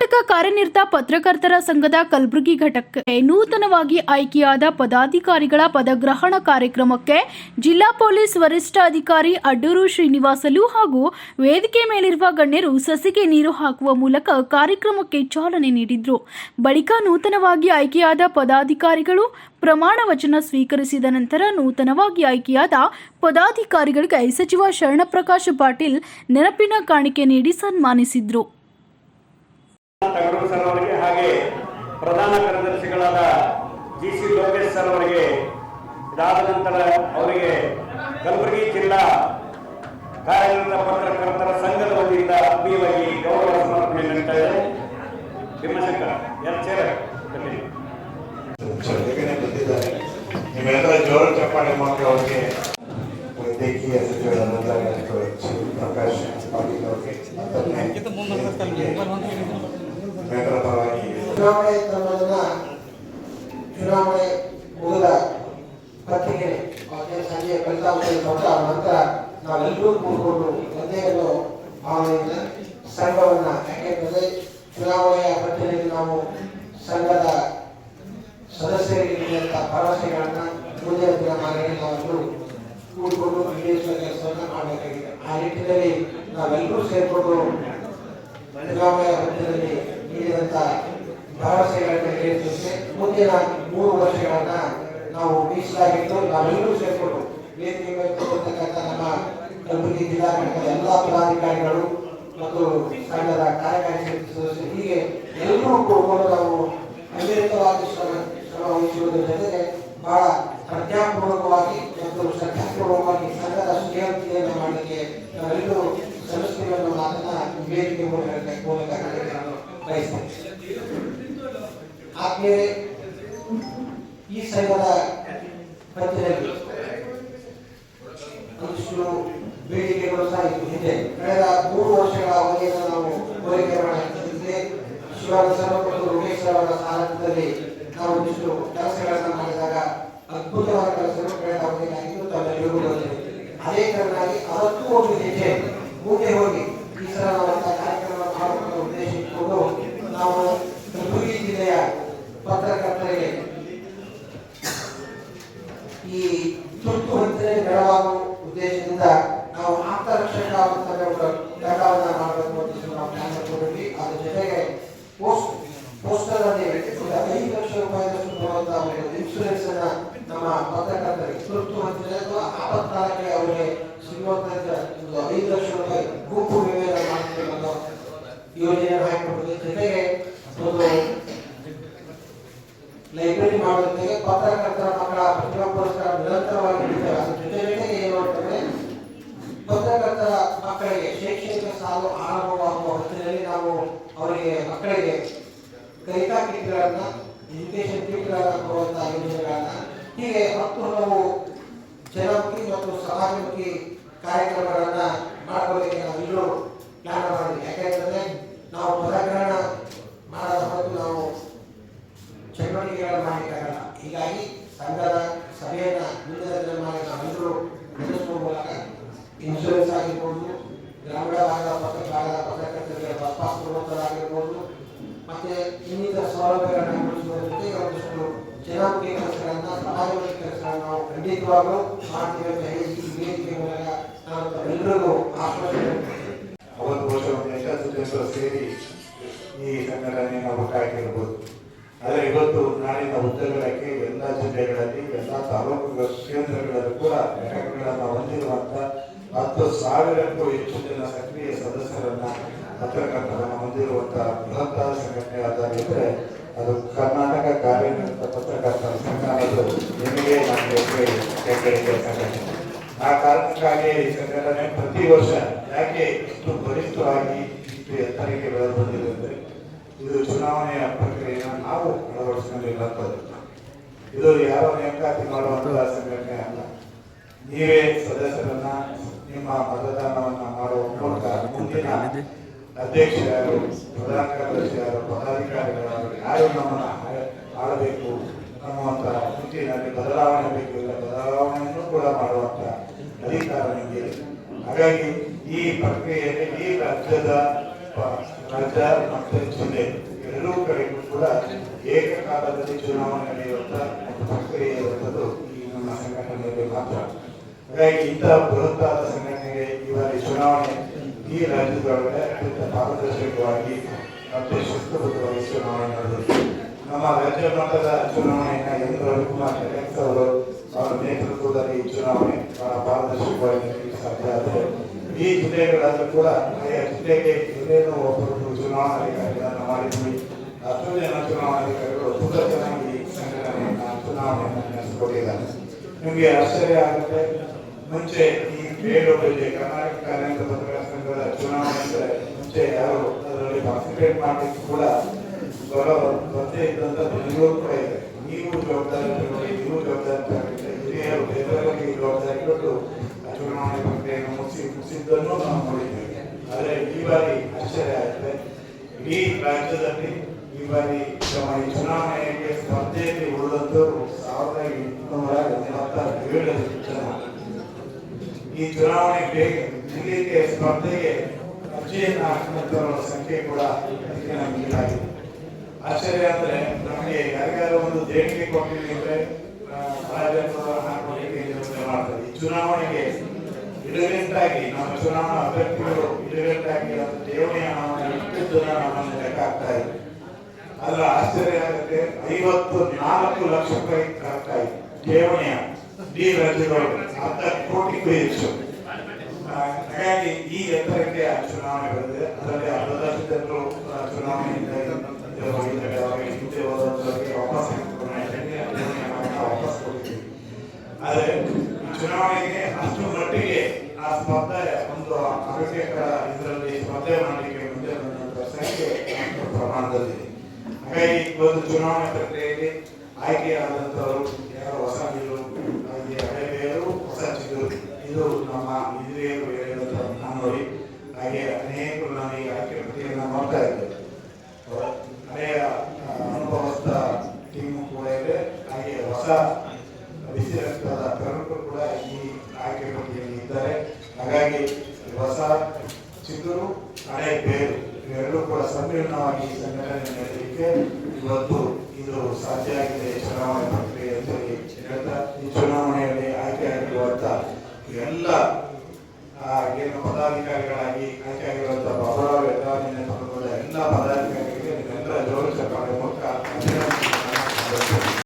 ಕರ್ನಾಟಕ ಕಾರ್ಯನಿರತ ಪತ್ರಕರ್ತರ ಸಂಘದ ಕಲಬುರಗಿ ಘಟಕಕ್ಕೆ ನೂತನವಾಗಿ ಆಯ್ಕೆಯಾದ ಪದಾಧಿಕಾರಿಗಳ ಪದಗ್ರಹಣ ಕಾರ್ಯಕ್ರಮಕ್ಕೆ ಜಿಲ್ಲಾ ಪೊಲೀಸ್ ವರಿಷ್ಠಾಧಿಕಾರಿ ಅಡ್ಡೂರು ಶ್ರೀನಿವಾಸಲು ಹಾಗೂ ವೇದಿಕೆ ಮೇಲಿರುವ ಗಣ್ಯರು ಸಸಿಗೆ ನೀರು ಹಾಕುವ ಮೂಲಕ ಕಾರ್ಯಕ್ರಮಕ್ಕೆ ಚಾಲನೆ ನೀಡಿದ್ರು. ಬಳಿಕ ನೂತನವಾಗಿ ಆಯ್ಕೆಯಾದ ಪದಾಧಿಕಾರಿಗಳು ಪ್ರಮಾಣ ವಚನ ಸ್ವೀಕರಿಸಿದ ನಂತರ ನೂತನವಾಗಿ ಆಯ್ಕೆಯಾದ ಪದಾಧಿಕಾರಿಗಳಿಗೆ ಸಚಿವ ಶರಣಪ್ರಕಾಶ್ ಪಾಟೀಲ್ ನೆನಪಿನ ಕಾಣಿಕೆ ನೀಡಿ ಸನ್ಮಾನಿಸಿದ್ರು ತಗಡೂರು ಸರ್ ಅವರಿಗೆ ಹಾಗೆ ಪ್ರಧಾನ ಕಾರ್ಯದರ್ಶಿಗಳಾದ ಜಿ ಸಿ ಲೋಕೇಶ್ ಸರ್ ಅವರಿಗೆ ಇದಾದ ನಂತರ ಅವರಿಗೆ ಕಲಬುರಗಿ ಜಿಲ್ಲಾ ಕಾರ್ಯನಿರತ ಪತ್ರಕರ್ತರ ಸಂಘದ ವತಿಯಿಂದ ಆತ್ಮೀಯವಾಗಿ ಗೌರವ ಸಮರ್ಪಣೆ ನೀಡ್ತಾ ಇದೆ. ಭೀಮಶಂಕರ್ ಎರಡು ಚೇರ್ ಬಂದಿದ್ದಾರೆ. ನಿಮ್ಮೆಲ್ಲರ ಜೋರ ಚಪ್ಪಾಳೆ ಮಾಡಿ ಅವರಿಗೆ ವೈದ್ಯಕೀಯ ಸಚಿವರಾದಂತಹ ಡಾಕ್ಟರ್ ಶಿವಪ್ರಕಾಶ್ ಪಾಟೀಲ್ ಅವರಿಗೆ. ಚುನಾವಣೆ ತಮ್ಮನ್ನ ಚುನಾವಣೆ ಮುಗಿದ ಪತ್ರಿಕೆ ಸಂಜೆ ಫಲಿತಾಂಶ ಕೊಟ್ಟ ನಂತರ ನಾವೆಲ್ಲರೂ ಕೂತ್ಕೊಂಡು ಒಂದೇನು ಭಾವನೆಯಿಂದ ಸಂಘವನ್ನ ಯಾಕೆಂದರೆ ಚುನಾವಣೆಯ ಪಟ್ಟಿಯಲ್ಲಿ ನಾವು ಸಂಘದ ಸದಸ್ಯರಿಗೆ ನೀಡಿದಂಥ ಭರವಸೆಗಳನ್ನ ಮುಂದಿನ ದಿನಮಾನಗಳಲ್ಲಿ ನಾವೆಲ್ಲರೂ ಕೂಡಿಕೊಂಡು ಈಡೇರಿಸುವ ಕೆಲಸವನ್ನು ಮಾಡಬೇಕಾಗಿದೆ ಆ ನಿಟ್ಟಿನಲ್ಲಿ ನಾವೆಲ್ಲರೂ ಸೇರಿಕೊಂಡು ಚುನಾವಣೆಯ ಪಟ್ಟಿಯಲ್ಲಿ ನೀಡಿದಂತ ಭರವಸೆಗಳನ್ನು ಈಡೇರಿಸುತ್ತೆ ಮುಂದಿನ ಮೂರು ವರ್ಷಗಳನ್ನ ನಾವು ಮೀಸಲಾಗಿದ್ದು ನಾವೆಲ್ಲರೂ ಸೇರಿಕೊಂಡು ವೇದಿಕೆ ಮೇಲೆ ಕೂತಿರ್ತಕ್ಕಂಥ ನಮ್ಮ ಕಲಬುರಗಿ ಜಿಲ್ಲಾ ಘಟಕದ ಎಲ್ಲ ಪದಾಧಿಕಾರಿಗಳು ಮತ್ತು ಸಂಘದ ಕಾರ್ಯಕಾರಿ ಸಮಿತಿ ಸದಸ್ಯರು ಹೀಗೆ ಎಲ್ಲರೂ ಕೂಡ ನಾವು ಅವಿರತವಾಗಿ ಶ್ರಮ ವಹಿಸುವುದರ ಜೊತೆಗೆ ಬಹಳ ಪ್ರಜ್ಞಾಪೂರ್ವಕವಾಗಿ ಮತ್ತು ಶ್ರದ್ಧಾಪೂರ್ವಕವಾಗಿ ಸಂಘದ ಶ್ರೇಯತೆಯನ್ನು ಮಾಡಲಿಕ್ಕೆ ನಾವೆಲ್ಲರೂ ಅನ್ನೋ ಮಾತನ್ನ ವೇದಿಕೆ ಮೂಲಕ ಮೂಲಕ ಬಯಸ್ತೇನೆ. ಆದ್ಮೇಲೆ ಈ ಸಂಘದ ಪದ್ಯದಲ್ಲಿ ಒಂದಿಷ್ಟು ಬೇಡಿಕೆಗಳು ಸಹ ಇತ್ತು ಕಳೆದ ಮೂರು ವರ್ಷಗಳ ಅವಧಿಯನ್ನು ನಾವು ಕೋರಿಕೆ ಮಾಡಿದ್ದೆ ಶಿವಾನಂದ ಸರ್ ಮತ್ತು ರುಮೇಶ್ ನಾವು ಒಂದಿಷ್ಟು ಕೆಲಸಗಳನ್ನು ಮಾಡಿದಾಗ ಅದ್ಭುತವಾದ ಕೆಲಸಗಳು ಕಳೆದ ತಮ್ಮೆಲ್ಲರಿಗೂ ಗೊತ್ತಿದೆ ಅದೇ ತರನಾಗಿ ಅವತ್ತು ಹೆಜ್ಜೆ ಮುಂದೆ ಹೋಗಿ ಈ ಸಲ ಐದು ಲಕ್ಷ ರೂಪಾಯಿದಷ್ಟು ಬರುವಂತಹ ಒಂದು ಇನ್ಶೂರೆನ್ಸ್ ನಮ್ಮ ಪತ್ರಕರ್ತರಿಗೆ ಅವರಿಗೆ ಐದು ಲಕ್ಷ ರೂಪಾಯಿ ಗುಂಪು ವಿಮೆಯನ್ನು ಮಾಡ್ತೀವಿ ಅನ್ನೋ ಯೋಜನೆಯನ್ನು ಲೈಬ್ರರಿ ಮಾಡೋದಕ್ಕೆ ಪತ್ರಕರ್ತರ ಮಕ್ಕಳ ಪ್ರತಿಭಾ ಪುರಸ್ಕಾರ ನಿರಂತರವಾಗಿ ಅದ್ರ ಜೊತೆ ಜೊತೆಗೆ ಏನು ಅಂತಂದ್ರೆ ಪತ್ರಕರ್ತರ ಮಕ್ಕಳಿಗೆ ಸಾಲು ಆರಂಭವಾಗುವ ಹೊತ್ತಿನಲ್ಲಿ ನಾವು ಅವರಿಗೆ ಮಕ್ಕಳಿಗೆ ಕಲಿಕಾ ಕಿಟ್ಗಳನ್ನ ಎಜುಕೇಶನ್ ಕಿಟ್ಗಳನ್ನು ಕೊಡುವಂತಹ ಯೋಜನೆಗಳನ್ನ, ಹೀಗೆ ಹತ್ತು ಹಲವು ಜನಮುಖಿ ಮತ್ತು ಸಮಾಜಮುಖಿ ಕಾರ್ಯಕ್ರಮಗಳನ್ನ ನಾವು ನಾವೆಲ್ಲರೂ ಪ್ಲಾನ್ ಮಾಡಿದ್ವಿ ಯಾಕೆಂತಂದ್ರೆ ನಾವು ಪದಗ್ರಹಣ ಮಾಡದ ಹೊರತು ನಾವು ಚಟುವಟಿಕೆಗಳನ್ನು ಮಾಡಿಕಾಗಲ್ಲ ಹೀಗಾಗಿ ಸಂಘದ ಸಭೆಯನ್ನ ಮುಂದಿನ ದಿನಮಾನ ನಾವೆಲ್ಲರೂ ನಡೆಸುವ ಮೂಲಕ ಆಗಿರ್ಬೋದು ಗ್ರಾಮೀಣ ಭಾಗದ ಪತ್ರ ಭಾಗದ ಪತ್ರಕರ್ತರಿಗೆ ಬಸ್ ಪಾಸ್ ಕೊಡುವಂಥದ್ದಾಗಿರ್ಬೋದು ಮತ್ತೆ ಇನ್ನಿತರ ಸೌಲಭ್ಯಗಳನ್ನು ಅಳವಡಿಸುವುದರ ಜೊತೆಗೆ ಒಂದಿಷ್ಟು ಜನಾಂಗೀಯ ಕೆಲಸಗಳನ್ನ ಸಮಾಜಮುಖಿ ಕೆಲಸಗಳನ್ನ ನಾವು ಖಂಡಿತವಾಗ್ಲೂ ಮಾಡ್ತೀವಿ ಅಂತ ಹೇಳಿ ಈ ವೇದಿಕೆ ಮೂಲಕ. ಅವತ್ತು ಬಹುಶಃ ಒಂದು ಸೇರಿ ಈ ಸಂಘಟನೆಯನ್ನು ಒಟ್ಟಾಗಿರ್ಬೋದು ಆದರೆ ಇವತ್ತು ನಾಳಿನ ಉದ್ದಗಲಕ್ಕೆ ಎಲ್ಲ ಜಿಲ್ಲೆಗಳಲ್ಲಿ, ಎಲ್ಲ ತಾಲೂಕು ಕೇಂದ್ರಗಳಲ್ಲೂ ಕೂಡ ಘಟಕಗಳನ್ನು ಹೊಂದಿರುವಂತ ಹತ್ತು ಸಾವಿರಕ್ಕೂ ಹೆಚ್ಚು ಜನ ಸಕ್ರಿಯ ಸದಸ್ಯರನ್ನ ಪತ್ರಕರ್ತರನ್ನು ಹೊಂದಿರುವಂತಹ ಬೃಹತ್ತಾದ ಸಂಘಟನೆ ಅದಾಗಿದ್ರೆ ಅದು ಕರ್ನಾಟಕ ಕಾರ್ಯನಿರತ ಪತ್ರಕರ್ತರ ಸಂಘ ಅನ್ನೋದು ನಿಮಗೆ ನಮಗೆ ಆ ಕಾರಣಕ್ಕಾಗಿ ಈ ಸಂಘಟನೆ ಪ್ರತಿ ವರ್ಷ ಯಾಕೆ ಇಷ್ಟು ಬಲಿಷ್ಠವಾಗಿ ಇಷ್ಟು ಎತ್ತರಕ್ಕೆ ಬೆಳೆದು ಬಂದಿದೆ ಅಂದರೆ, ಇದು ಚುನಾವಣೆಯ ಪ್ರಕ್ರಿಯೆಯನ್ನು ನಾವು ಅಳವಡಿಸಿಕೊಂಡಿರುವಂಥದ್ದು ಇದು ಯಾರೋ ನೇಮಕಾತಿ ಮಾಡುವಂತಹ ಸಂಘಟನೆ ಅಲ್ಲ. ನೀವೇ ಸದಸ್ಯರನ್ನ ನಿಮ್ಮ ಮತದಾನವನ್ನು ಮಾಡುವ ಮೂಲಕ ಮುಂದಿನ ಅಧ್ಯಕ್ಷ ಯಾರು ಪ್ರಧಾನ ಕಾರ್ಯದರ್ಶಿ ಯಾರು ಪದಾಧಿಕಾರಿಗಳು ಯಾರು ನಮ್ಮನ್ನು ಆಳಬೇಕು, ಅನ್ನುವಂತ ನಿಟ್ಟಿನಲ್ಲಿ ಬದಲಾವಣೆ ಬೇಕು ಇಲ್ಲ ಬದಲಾವಣೆಯನ್ನು ಕೂಡ ಮಾಡುವಂಥ ಅಧಿಕಾರ ನಿಮಗೆ ಹಾಗಾಗಿ ಈ ಪ್ರಕ್ರಿಯೆಯಲ್ಲಿ ಈ ರಾಜ್ಯದ ರಾಜ್ಯ ಮತ್ತು ಜಿಲ್ಲೆ ಎರಡೂ ಕಡೆಗೂ ಕೂಡ ಏಕಕಾಲದಲ್ಲಿ ಚುನಾವಣೆ ನಡೆಯುವಂತಹ ಒಂದು ಪ್ರಕ್ರಿಯೆ ಇರುವಂಥದ್ದು ಈ ನಮ್ಮ ಸಂಘಟನೆಯಲ್ಲಿ ಮಾತ್ರ. ಹಾಗಾಗಿ ಇಂತಹ ಬೃಹತ್ತಾದ ಸಂಘಟನೆಗೆ ಈ ಬಾರಿ ಚುನಾವಣೆ ಈ ರಾಜ್ಯದೊಳಗಡೆ ಅತ್ಯಂತ ಪಾರದರ್ಶಕವಾಗಿ ಮತ್ತು ಶಿಸ್ತುಬದ್ಧವಾಗಿ ಚುನಾವಣೆ ನಡೆದಿದೆ. ನಮ್ಮ ರಾಜ್ಯ ಮಟ್ಟದ ಚುನಾವಣೆಯನ್ನು ಎಂದು ರವಿಕುಮಾರ್ ಟೆರೆಕ್ಸ್ ಅವರು ಅವರ ನೇತೃತ್ವದಲ್ಲಿ ಈ ಚುನಾವಣೆ ಬಹಳ ಪಾರದರ್ಶಕವಾಗಿ ಸಾಧ್ಯ ಆದರೆ ಈ ಜಿಲ್ಲೆಗಳಲ್ಲೂ ಕೂಡ ಆಯಾ ಜಿಲ್ಲೆಗೆ ಇನ್ನೇನು ಒಬ್ಬರು ಚುನಾವಣಾಧಿಕಾರಿಗಳನ್ನು ಮಾಡಿದ್ವಿ. ಹತ್ತು ಜನ ಚುನಾವಣಾಧಿಕಾರಿಗಳು ತುಂಬ ಚೆನ್ನಾಗಿ ಸಂಘಟನೆಯನ್ನು, ಚುನಾವಣೆಯನ್ನು ನಡೆಸಿಕೊಟ್ಟಿದ್ದಾರೆ. ನಿಮಗೆ ಆಶ್ಚರ್ಯ ಆಗುತ್ತೆ. ಮುಂಚೆ ಈ ಬೇಲೂರಲ್ಲಿ ಕರ್ನಾಟಕ ಕಾರ್ಯಾಂಗ ಪತ್ರಕರ್ತರ ಸಂಘದ ಚುನಾವಣೆ ಮುಂಚೆ ಯಾರು ಅದರಲ್ಲಿ ಪಾರ್ಟಿಸಿಪೇಟ್ ಮಾಡಲಿಕ್ಕೆ ಕೂಡ ಬರೋ ಬಂದೇ ಇದ್ದಂತ ಬೆಂಗಳೂರು ಕೂಡ ಇದೆ. ನೀವು ಜವಾಬ್ದಾರಿ ನೀವು ಜವಾಬ್ದಾರಿ ಹಿರಿಯರು ಬೇರೆಯವರಿಗೆ ಜವಾಬ್ದಾರಿ ಕೊಟ್ಟು ಚುನಾವಣೆ ಪ್ರಕ್ರಿಯೆಯನ್ನು ಮುಗಿಸಿ ಮುಗಿಸಿದ್ದನ್ನು ನಾವು ನೋಡಿದ್ದೇವೆ. ಆದರೆ ಈ ಬಾರಿ ಆಶ್ಚರ್ಯ ಆಗುತ್ತೆ. ಇಡೀ ರಾಜ್ಯದಲ್ಲಿ ಈ ಬಾರಿ ಈ ಚುನಾವಣೆಗೆ ಸ್ಪರ್ಧೆಯಲ್ಲಿ ಉಳಿದಂತವರು ಸಾವಿರದ ಎಂಟುನೂರ ಎಂಬತ್ತ ಜನ. ಈ ಚುನಾವಣೆ ಬೇಗ ಜಿಲ್ಲೆಗೆ ಸ್ಪರ್ಧೆಗೆ ಅರ್ಜಿಯನ್ನು ಹಾಕಿದಂತವರ ಸಂಖ್ಯೆ ಕೂಡ ಅದಕ್ಕೆ ನಮಗೆ ಆಶ್ಚರ್ಯ ಅಂದ್ರೆ ನಮಗೆ ಯಾರಿಗಾರು ಒಂದು ದೇಣಿಗೆ ಕೊಟ್ಟಿಲ್ಲ ಅಂದ್ರೆ ಮಾಡ್ತಾರೆ. ಈ ಚುನಾವಣೆಗೆ ಇಡಗಂಟಾಗಿ ನಮ್ಮ ಚುನಾವಣಾ ಅಭ್ಯರ್ಥಿಗಳು ಇಡಗಂಟಾಗಿ ಅದು ಠೇವಣಿ ಹಣವನ್ನು ಎಷ್ಟು ಜನ ನಮ್ಮನ್ನು ಲೆಕ್ಕ ಆಗ್ತಾ ಇದೆ ಅದರ ಆಶ್ಚರ್ಯ ಆಗುತ್ತೆ, ಐವತ್ತು ನಾಲ್ಕು ಲಕ್ಷ ರೂಪಾಯಿ ಕರೆಕ್ಟ್ ಇದೆ ಠೇವಣಿಯ. ಇಡೀ ರಾಜ್ಯದೊಳಗೆ ಅರ್ಧ ಕೋಟಿಗೂ ಹಾಗಾಗಿ ಈ ಎತ್ತರಕ್ಕೆ ಚುನಾವಣೆ ಬಂದಿದೆ ಅದರಲ್ಲಿ ಅರ್ಧದಷ್ಟು ಜನರು ಚುನಾವಣೆ ಹಿಂದೆ ಹೋದವರಿಗೆ ವಾಪಸ್ ವಾಪಸ್ ಕೊಟ್ಟಿದ್ದೀವಿ ಆದರೆ ಚುನಾವಣೆಗೆ ಅಷ್ಟು ಮಟ್ಟಿಗೆ ಆ ಸ್ಪರ್ಧೆ, ಒಂದು ಆರೋಗ್ಯಕರ ಇದರಲ್ಲಿ ಸ್ಪರ್ಧೆ ಮಾಡಲಿಕ್ಕೆ ಮುಂದೆ ಬಂದಂತ ಸಂಖ್ಯೆ ಪ್ರಮಾಣದಲ್ಲಿ ಹಾಗಾಗಿ ಒಂದು ಚುನಾವಣೆ ಪ್ರಕ್ರಿಯೆಯಲ್ಲಿ ಆಯ್ಕೆಯಾದಂಥವರು ಯಾರು ಹೊಸ ನೀರು ಹಾಗೆ ಹಳೆ ಬೇರು ಹೊಸ ಚಿಗುರು ಇದು ನಮ್ಮ ಹಿರಿಯರು ಹೇಳಿದಂತ ನಾನು ನೋಡಿ ಹಾಗೆ ಅನೇಕರು ನಾನು ಈ ಆಯ್ಕೆ ಪಟ್ಟಿಯನ್ನು ನೋಡ್ತಾ ಇದ್ದೇವೆ ಹಳೆಯ ಆ, ಅನುಭವಸ್ಥ ಟೀಮು ಕೂಡ ಇದೆ ಹಾಗೆ ಹೊಸ ಬಿಸಿ ರಕ್ತದ ಪ್ರಮುಖರು ಕೂಡ ಈ ಆಯ್ಕೆ ಪಟ್ಟಿಯಲ್ಲಿ ಇದ್ದಾರೆ. ಹಾಗಾಗಿ ಹೊಸ ಚಿಗುರು ಹಳೆ ಬೇರು, ಇವೆರಡೂ ಕೂಡ ಸಮ್ಮಿಲನವಾಗಿ ಸಂಘಟನೆ ನಡೆಯಲಿಕ್ಕೆ ಇವತ್ತು ಇದು ಸಾಧ್ಯ ಆಗಿದೆ. ಚುನಾವಣೆ